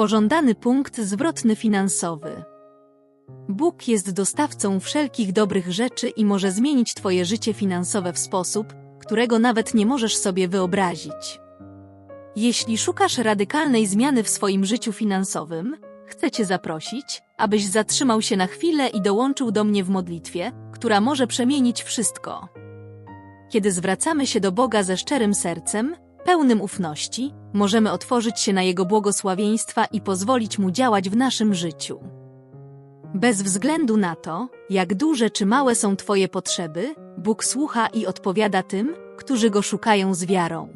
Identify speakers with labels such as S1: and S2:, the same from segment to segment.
S1: Pożądany punkt zwrotny finansowy. Bóg jest dostawcą wszelkich dobrych rzeczy i może zmienić Twoje życie finansowe w sposób, którego nawet nie możesz sobie wyobrazić. Jeśli szukasz radykalnej zmiany w swoim życiu finansowym, chcę Cię zaprosić, abyś zatrzymał się na chwilę i dołączył do mnie w modlitwie, która może przemienić wszystko. Kiedy zwracamy się do Boga ze szczerym sercem, pełnym ufności, możemy otworzyć się na Jego błogosławieństwa i pozwolić Mu działać w naszym życiu. Bez względu na to, jak duże czy małe są Twoje potrzeby, Bóg słucha i odpowiada tym, którzy Go szukają z wiarą.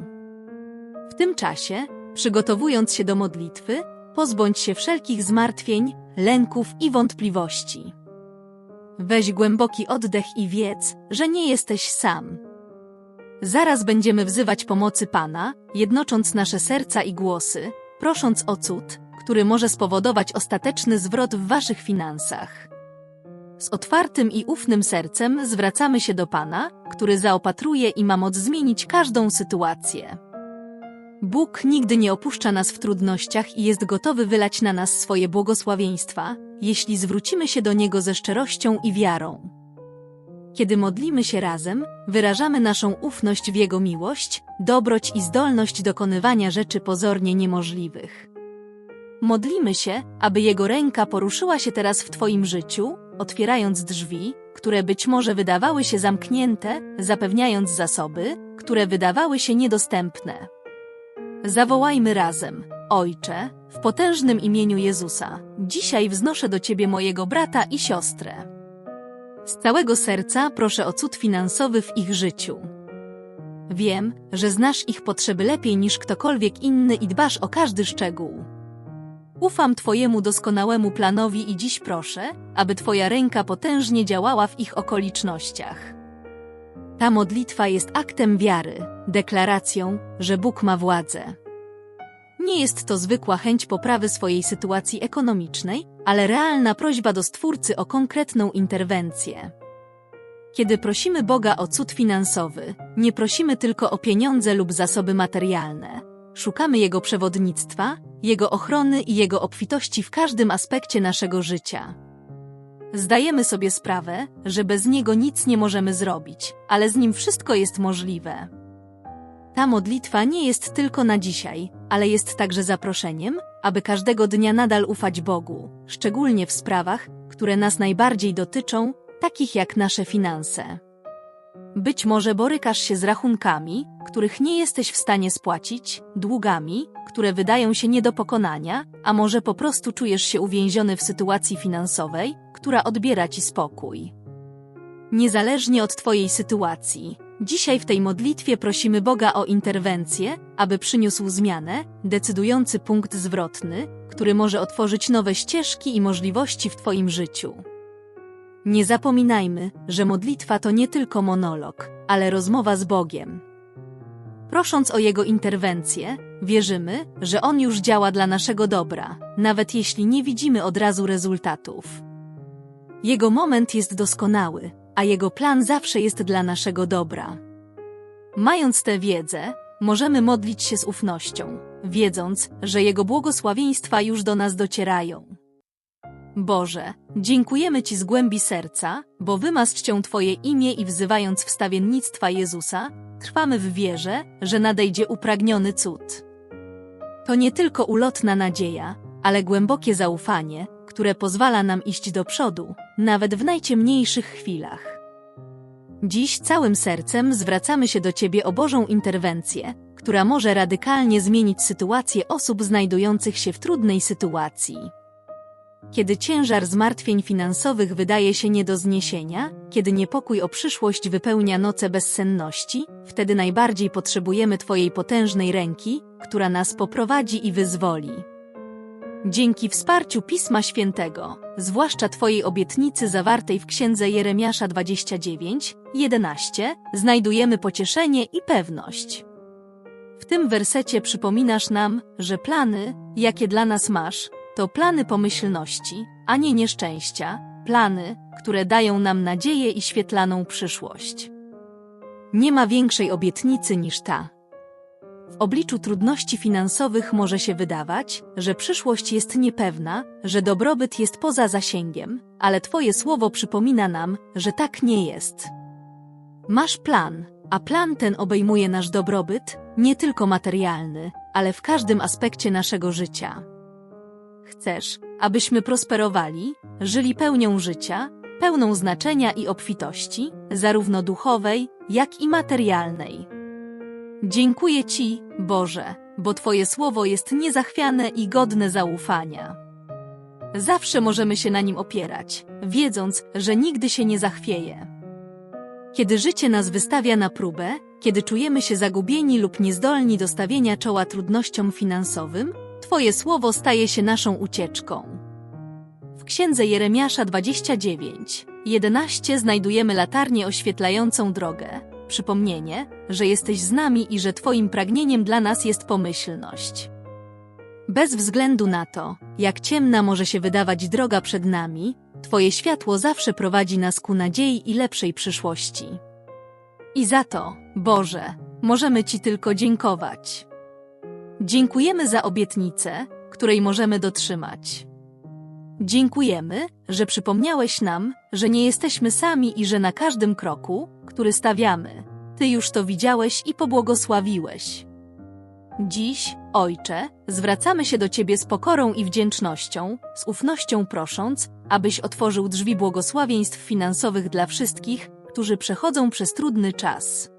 S1: W tym czasie, przygotowując się do modlitwy, pozbądź się wszelkich zmartwień, lęków i wątpliwości. Weź głęboki oddech i wiedz, że nie jesteś sam. Zaraz będziemy wzywać pomocy Pana, jednocząc nasze serca i głosy, prosząc o cud, który może spowodować ostateczny zwrot w Waszych finansach. Z otwartym i ufnym sercem zwracamy się do Pana, który zaopatruje i ma moc zmienić każdą sytuację. Bóg nigdy nie opuszcza nas w trudnościach i jest gotowy wylać na nas swoje błogosławieństwa, jeśli zwrócimy się do Niego ze szczerością i wiarą. Kiedy modlimy się razem, wyrażamy naszą ufność w Jego miłość, dobroć i zdolność dokonywania rzeczy pozornie niemożliwych. Modlimy się, aby Jego ręka poruszyła się teraz w Twoim życiu, otwierając drzwi, które być może wydawały się zamknięte, zapewniając zasoby, które wydawały się niedostępne. Zawołajmy razem, Ojcze, w potężnym imieniu Jezusa, dzisiaj wznoszę do Ciebie mojego brata i siostrę. Z całego serca proszę o cud finansowy w ich życiu. Wiem, że znasz ich potrzeby lepiej niż ktokolwiek inny i dbasz o każdy szczegół. Ufam Twojemu doskonałemu planowi i dziś proszę, aby Twoja ręka potężnie działała w ich okolicznościach. Ta modlitwa jest aktem wiary, deklaracją, że Bóg ma władzę. Nie jest to zwykła chęć poprawy swojej sytuacji ekonomicznej, ale realna prośba do Stwórcy o konkretną interwencję. Kiedy prosimy Boga o cud finansowy, nie prosimy tylko o pieniądze lub zasoby materialne. Szukamy Jego przewodnictwa, Jego ochrony i Jego obfitości w każdym aspekcie naszego życia. Zdajemy sobie sprawę, że bez Niego nic nie możemy zrobić, ale z Nim wszystko jest możliwe. Ta modlitwa nie jest tylko na dzisiaj, ale jest także zaproszeniem, aby każdego dnia nadal ufać Bogu, szczególnie w sprawach, które nas najbardziej dotyczą, takich jak nasze finanse. Być może borykasz się z rachunkami, których nie jesteś w stanie spłacić, długami, które wydają się nie do pokonania, a może po prostu czujesz się uwięziony w sytuacji finansowej, która odbiera ci spokój. Niezależnie od Twojej sytuacji, Dzisiaj w tej modlitwie prosimy Boga o interwencję, aby przyniósł zmianę, decydujący punkt zwrotny, który może otworzyć nowe ścieżki i możliwości w Twoim życiu. Nie zapominajmy, że modlitwa to nie tylko monolog, ale rozmowa z Bogiem. Prosząc o Jego interwencję, wierzymy, że On już działa dla naszego dobra, nawet jeśli nie widzimy od razu rezultatów. Jego moment jest doskonały, a Jego plan zawsze jest dla naszego dobra. Mając tę wiedzę, możemy modlić się z ufnością, wiedząc, że Jego błogosławieństwa już do nas docierają. Boże, dziękujemy Ci z głębi serca, bo wymasz Twoje imię i wzywając wstawiennictwa Jezusa, trwamy w wierze, że nadejdzie upragniony cud. To nie tylko ulotna nadzieja, ale głębokie zaufanie, które pozwala nam iść do przodu, nawet w najciemniejszych chwilach. Dziś całym sercem zwracamy się do Ciebie o Bożą interwencję, która może radykalnie zmienić sytuację osób znajdujących się w trudnej sytuacji. Kiedy ciężar zmartwień finansowych wydaje się nie do zniesienia, kiedy niepokój o przyszłość wypełnia noce bezsenności, wtedy najbardziej potrzebujemy Twojej potężnej ręki, która nas poprowadzi i wyzwoli. Dzięki wsparciu Pisma Świętego, zwłaszcza Twojej obietnicy zawartej w Księdze Jeremiasza 29, 11, znajdujemy pocieszenie i pewność. W tym wersecie przypominasz nam, że plany, jakie dla nas masz, to plany pomyślności, a nie nieszczęścia, plany, które dają nam nadzieję i świetlaną przyszłość. Nie ma większej obietnicy niż ta. W obliczu trudności finansowych może się wydawać, że przyszłość jest niepewna, że dobrobyt jest poza zasięgiem, ale Twoje słowo przypomina nam, że tak nie jest. Masz plan, a plan ten obejmuje nasz dobrobyt, nie tylko materialny, ale w każdym aspekcie naszego życia. Chcesz, abyśmy prosperowali, żyli pełnią życia, pełną znaczenia i obfitości, zarówno duchowej, jak i materialnej. Dziękuję Ci, Boże, bo Twoje słowo jest niezachwiane i godne zaufania. Zawsze możemy się na nim opierać, wiedząc, że nigdy się nie zachwieje. Kiedy życie nas wystawia na próbę, kiedy czujemy się zagubieni lub niezdolni do stawienia czoła trudnościom finansowym, Twoje słowo staje się naszą ucieczką. W księdze Jeremiasza 29, 11 znajdujemy latarnię oświetlającą drogę, przypomnienie, że jesteś z nami i że Twoim pragnieniem dla nas jest pomyślność. Bez względu na to, jak ciemna może się wydawać droga przed nami, Twoje światło zawsze prowadzi nas ku nadziei i lepszej przyszłości. I za to, Boże, możemy Ci tylko dziękować. Dziękujemy za obietnicę, której możemy dotrzymać. Dziękujemy, że przypomniałeś nam, że nie jesteśmy sami i że na każdym kroku, który stawiamy, Ty już to widziałeś i pobłogosławiłeś. Dziś, Ojcze, zwracamy się do Ciebie z pokorą i wdzięcznością, z ufnością prosząc, abyś otworzył drzwi błogosławieństw finansowych dla wszystkich, którzy przechodzą przez trudny czas.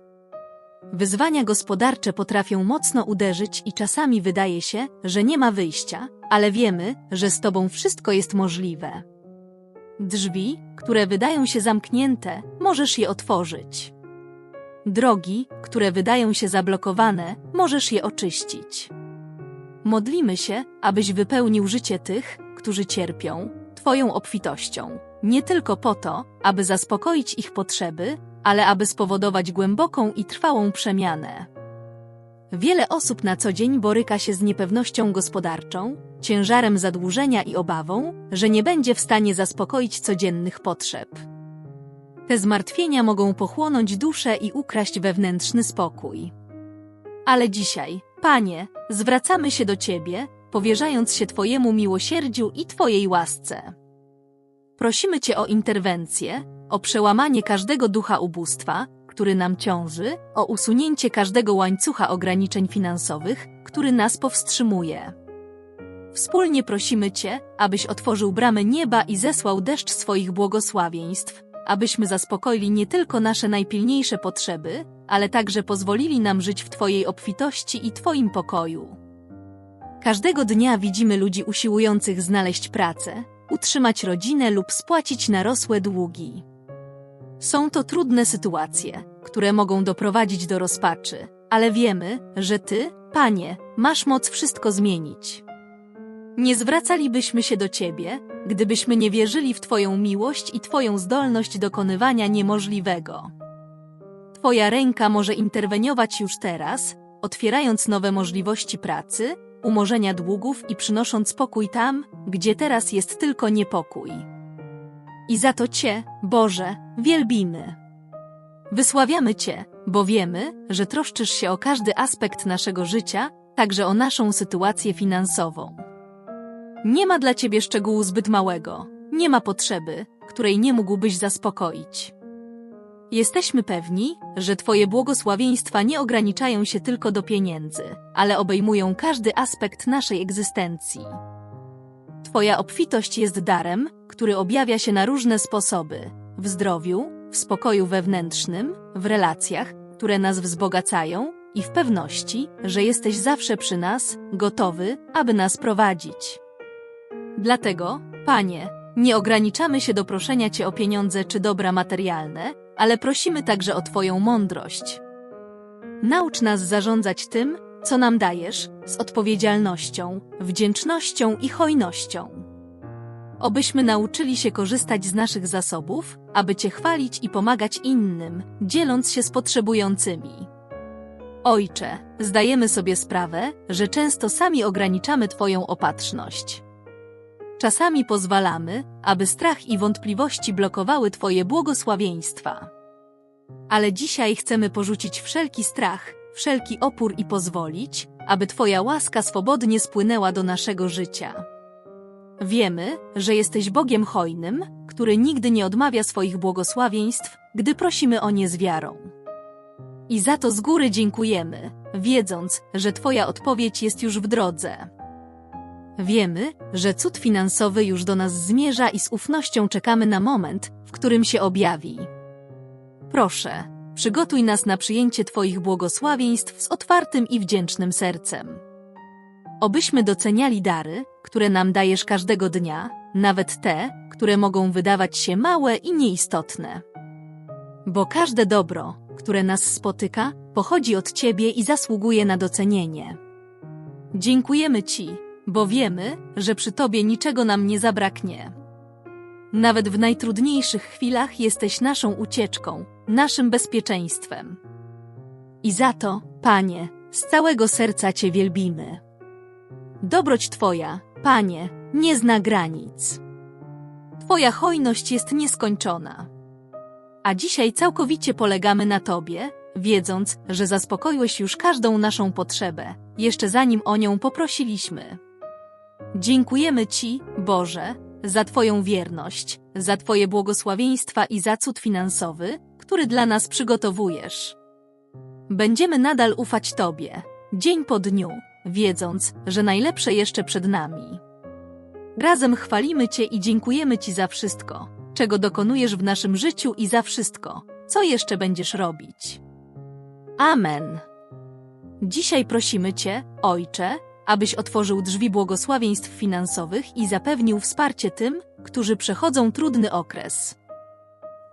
S1: Wyzwania gospodarcze potrafią mocno uderzyć i czasami wydaje się, że nie ma wyjścia, ale wiemy, że z Tobą wszystko jest możliwe. Drzwi, które wydają się zamknięte, możesz je otworzyć. Drogi, które wydają się zablokowane, możesz je oczyścić. Modlimy się, abyś wypełnił życie tych, którzy cierpią, Twoją obfitością, nie tylko po to, aby zaspokoić ich potrzeby, ale aby spowodować głęboką i trwałą przemianę. Wiele osób na co dzień boryka się z niepewnością gospodarczą, ciężarem zadłużenia i obawą, że nie będzie w stanie zaspokoić codziennych potrzeb. Te zmartwienia mogą pochłonąć duszę i ukraść wewnętrzny spokój. Ale dzisiaj, Panie, zwracamy się do Ciebie, powierzając się Twojemu miłosierdziu i Twojej łasce. Prosimy Cię o interwencję, o przełamanie każdego ducha ubóstwa, który nam ciąży, o usunięcie każdego łańcucha ograniczeń finansowych, który nas powstrzymuje. Wspólnie prosimy Cię, abyś otworzył bramy nieba i zesłał deszcz swoich błogosławieństw, abyśmy zaspokoili nie tylko nasze najpilniejsze potrzeby, ale także pozwolili nam żyć w Twojej obfitości i Twoim pokoju. Każdego dnia widzimy ludzi usiłujących znaleźć pracę, utrzymać rodzinę lub spłacić narosłe długi. Są to trudne sytuacje, które mogą doprowadzić do rozpaczy, ale wiemy, że Ty, Panie, masz moc wszystko zmienić. Nie zwracalibyśmy się do Ciebie, gdybyśmy nie wierzyli w Twoją miłość i Twoją zdolność dokonywania niemożliwego. Twoja ręka może interweniować już teraz, otwierając nowe możliwości pracy, umorzenia długów i przynosząc pokój tam, gdzie teraz jest tylko niepokój. I za to Cię, Boże, wielbimy. Wysławiamy Cię, bo wiemy, że troszczysz się o każdy aspekt naszego życia, także o naszą sytuację finansową. Nie ma dla Ciebie szczegółu zbyt małego, nie ma potrzeby, której nie mógłbyś zaspokoić. Jesteśmy pewni, że Twoje błogosławieństwa nie ograniczają się tylko do pieniędzy, ale obejmują każdy aspekt naszej egzystencji. Twoja obfitość jest darem, który objawia się na różne sposoby w zdrowiu, w spokoju wewnętrznym, w relacjach, które nas wzbogacają i w pewności, że jesteś zawsze przy nas, gotowy, aby nas prowadzić. Dlatego, Panie, nie ograniczamy się do proszenia Cię o pieniądze czy dobra materialne, ale prosimy także o Twoją mądrość. Naucz nas zarządzać tym, co nam dajesz, z odpowiedzialnością, wdzięcznością i hojnością. Obyśmy nauczyli się korzystać z naszych zasobów, aby Cię chwalić i pomagać innym, dzieląc się z potrzebującymi. Ojcze, zdajemy sobie sprawę, że często sami ograniczamy Twoją opatrzność. Czasami pozwalamy, aby strach i wątpliwości blokowały Twoje błogosławieństwa. Ale dzisiaj chcemy porzucić wszelki strach, wszelki opór i pozwolić, aby Twoja łaska swobodnie spłynęła do naszego życia. Wiemy, że jesteś Bogiem hojnym, który nigdy nie odmawia swoich błogosławieństw, gdy prosimy o nie z wiarą. I za to z góry dziękujemy, wiedząc, że Twoja odpowiedź jest już w drodze. Wiemy, że cud finansowy już do nas zmierza i z ufnością czekamy na moment, w którym się objawi. Proszę, przygotuj nas na przyjęcie Twoich błogosławieństw z otwartym i wdzięcznym sercem. Obyśmy doceniali dary, które nam dajesz każdego dnia, nawet te, które mogą wydawać się małe i nieistotne. Bo każde dobro, które nas spotyka, pochodzi od Ciebie i zasługuje na docenienie. Dziękujemy Ci, bo wiemy, że przy Tobie niczego nam nie zabraknie. Nawet w najtrudniejszych chwilach jesteś naszą ucieczką, naszym bezpieczeństwem. I za to, Panie, z całego serca Cię wielbimy. Dobroć Twoja, Panie, nie zna granic. Twoja hojność jest nieskończona. A dzisiaj całkowicie polegamy na Tobie, wiedząc, że zaspokoiłeś już każdą naszą potrzebę, jeszcze zanim o nią poprosiliśmy. Dziękujemy Ci, Boże, za Twoją wierność, za Twoje błogosławieństwa i za cud finansowy, który dla nas przygotowujesz. Będziemy nadal ufać Tobie, dzień po dniu, wiedząc, że najlepsze jeszcze przed nami. Razem chwalimy Cię i dziękujemy Ci za wszystko, czego dokonujesz w naszym życiu i za wszystko, co jeszcze będziesz robić. Amen. Dzisiaj prosimy Cię, Ojcze, abyś otworzył drzwi błogosławieństw finansowych i zapewnił wsparcie tym, którzy przechodzą trudny okres.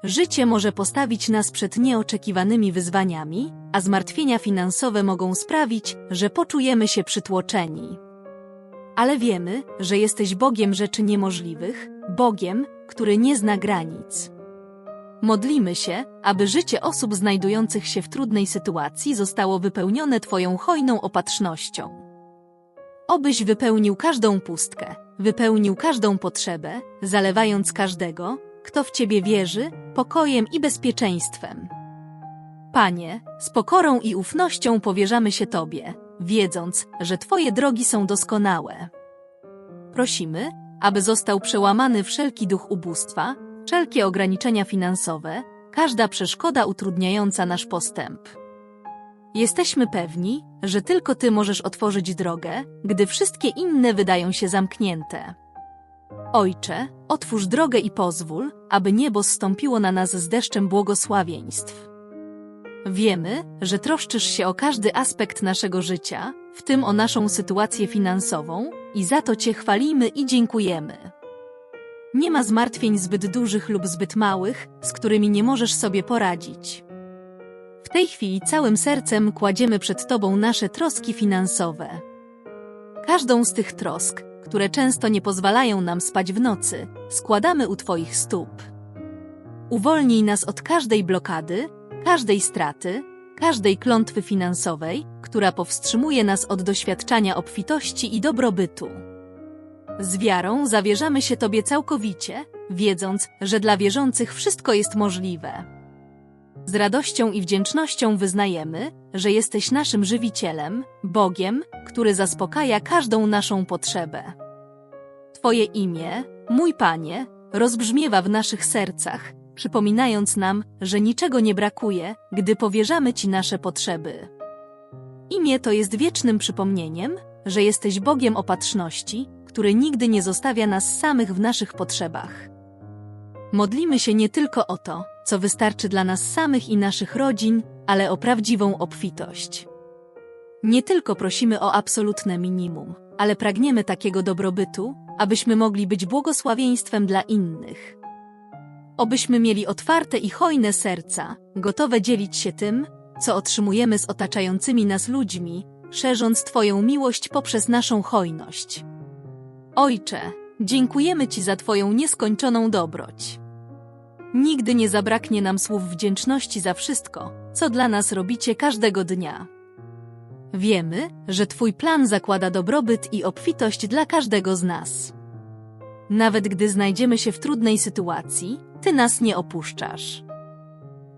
S1: Życie może postawić nas przed nieoczekiwanymi wyzwaniami, a zmartwienia finansowe mogą sprawić, że poczujemy się przytłoczeni. Ale wiemy, że jesteś Bogiem rzeczy niemożliwych, Bogiem, który nie zna granic. Modlimy się, aby życie osób znajdujących się w trudnej sytuacji zostało wypełnione Twoją hojną opatrznością. Obyś wypełnił każdą pustkę, wypełnił każdą potrzebę, zalewając każdego, kto w Ciebie wierzy, pokojem i bezpieczeństwem. Panie, z pokorą i ufnością powierzamy się Tobie, wiedząc, że Twoje drogi są doskonałe. Prosimy, aby został przełamany wszelki duch ubóstwa, wszelkie ograniczenia finansowe, każda przeszkoda utrudniająca nasz postęp. Jesteśmy pewni, że tylko Ty możesz otworzyć drogę, gdy wszystkie inne wydają się zamknięte. Ojcze, otwórz drogę i pozwól, aby niebo zstąpiło na nas z deszczem błogosławieństw. Wiemy, że troszczysz się o każdy aspekt naszego życia, w tym o naszą sytuację finansową, i za to Cię chwalimy i dziękujemy. Nie ma zmartwień zbyt dużych lub zbyt małych, z którymi nie możesz sobie poradzić. Tej chwili całym sercem kładziemy przed Tobą nasze troski finansowe. Każdą z tych trosk, które często nie pozwalają nam spać w nocy, składamy u Twoich stóp. Uwolnij nas od każdej blokady, każdej straty, każdej klątwy finansowej, która powstrzymuje nas od doświadczania obfitości i dobrobytu. Z wiarą zawierzamy się Tobie całkowicie, wiedząc, że dla wierzących wszystko jest możliwe. Z radością i wdzięcznością wyznajemy, że jesteś naszym żywicielem, Bogiem, który zaspokaja każdą naszą potrzebę. Twoje imię, mój Panie, rozbrzmiewa w naszych sercach, przypominając nam, że niczego nie brakuje, gdy powierzamy Ci nasze potrzeby. Imię to jest wiecznym przypomnieniem, że jesteś Bogiem opatrzności, który nigdy nie zostawia nas samych w naszych potrzebach. Modlimy się nie tylko o to, co wystarczy dla nas samych i naszych rodzin, ale o prawdziwą obfitość. Nie tylko prosimy o absolutne minimum, ale pragniemy takiego dobrobytu, abyśmy mogli być błogosławieństwem dla innych. Obyśmy mieli otwarte i hojne serca, gotowe dzielić się tym, co otrzymujemy z otaczającymi nas ludźmi, szerząc Twoją miłość poprzez naszą hojność. Ojcze, dziękujemy Ci za Twoją nieskończoną dobroć. Nigdy nie zabraknie nam słów wdzięczności za wszystko, co dla nas robicie każdego dnia. Wiemy, że Twój plan zakłada dobrobyt i obfitość dla każdego z nas. Nawet gdy znajdziemy się w trudnej sytuacji, Ty nas nie opuszczasz.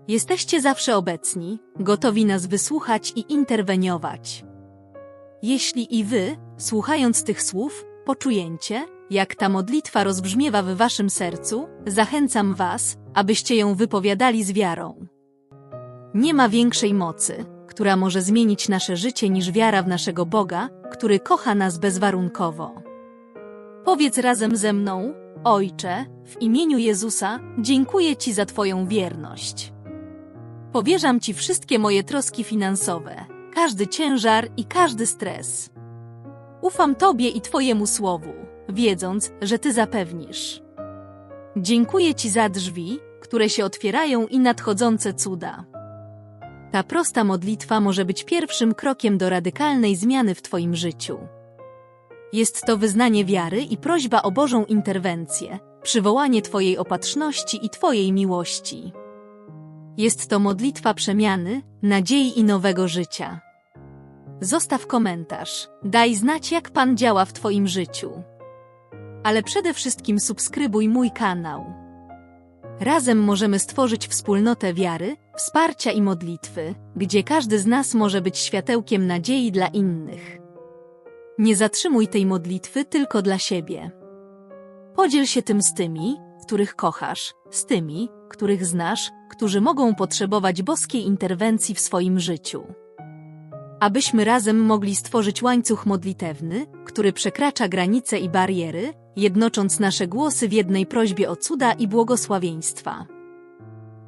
S1: Jesteście zawsze obecni, gotowi nas wysłuchać i interweniować. Jeśli i wy, słuchając tych słów, poczujecie, jak ta modlitwa rozbrzmiewa w waszym sercu, zachęcam was, abyście ją wypowiadali z wiarą. Nie ma większej mocy, która może zmienić nasze życie niż wiara w naszego Boga, który kocha nas bezwarunkowo. Powiedz razem ze mną, Ojcze, w imieniu Jezusa, dziękuję Ci za Twoją wierność. Powierzam Ci wszystkie moje troski finansowe, każdy ciężar i każdy stres. Ufam Tobie i Twojemu słowu, wiedząc, że Ty zapewnisz. Dziękuję Ci za drzwi, które się otwierają i nadchodzące cuda. Ta prosta modlitwa może być pierwszym krokiem do radykalnej zmiany w Twoim życiu. Jest to wyznanie wiary i prośba o Bożą interwencję, przywołanie Twojej opatrzności i Twojej miłości. Jest to modlitwa przemiany, nadziei i nowego życia. Zostaw komentarz, daj znać jak Pan działa w Twoim życiu. Ale przede wszystkim subskrybuj mój kanał. Razem możemy stworzyć wspólnotę wiary, wsparcia i modlitwy, gdzie każdy z nas może być światełkiem nadziei dla innych. Nie zatrzymuj tej modlitwy tylko dla siebie. Podziel się tym z tymi, których kochasz, z tymi, których znasz, którzy mogą potrzebować boskiej interwencji w swoim życiu. Abyśmy razem mogli stworzyć łańcuch modlitewny, który przekracza granice i bariery, jednocząc nasze głosy w jednej prośbie o cuda i błogosławieństwa.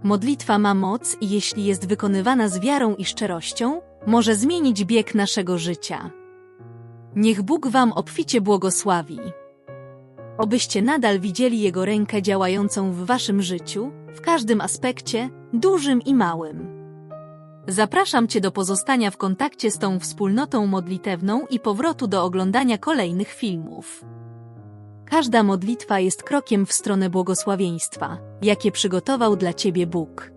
S1: Modlitwa ma moc i jeśli jest wykonywana z wiarą i szczerością, może zmienić bieg naszego życia. Niech Bóg Wam obficie błogosławi. Obyście nadal widzieli Jego rękę działającą w Waszym życiu, w każdym aspekcie, dużym i małym. Zapraszam Cię do pozostania w kontakcie z tą wspólnotą modlitewną i powrotu do oglądania kolejnych filmów. Każda modlitwa jest krokiem w stronę błogosławieństwa, jakie przygotował dla Ciebie Bóg.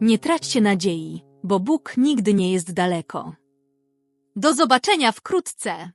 S1: Nie traćcie nadziei, bo Bóg nigdy nie jest daleko. Do zobaczenia wkrótce!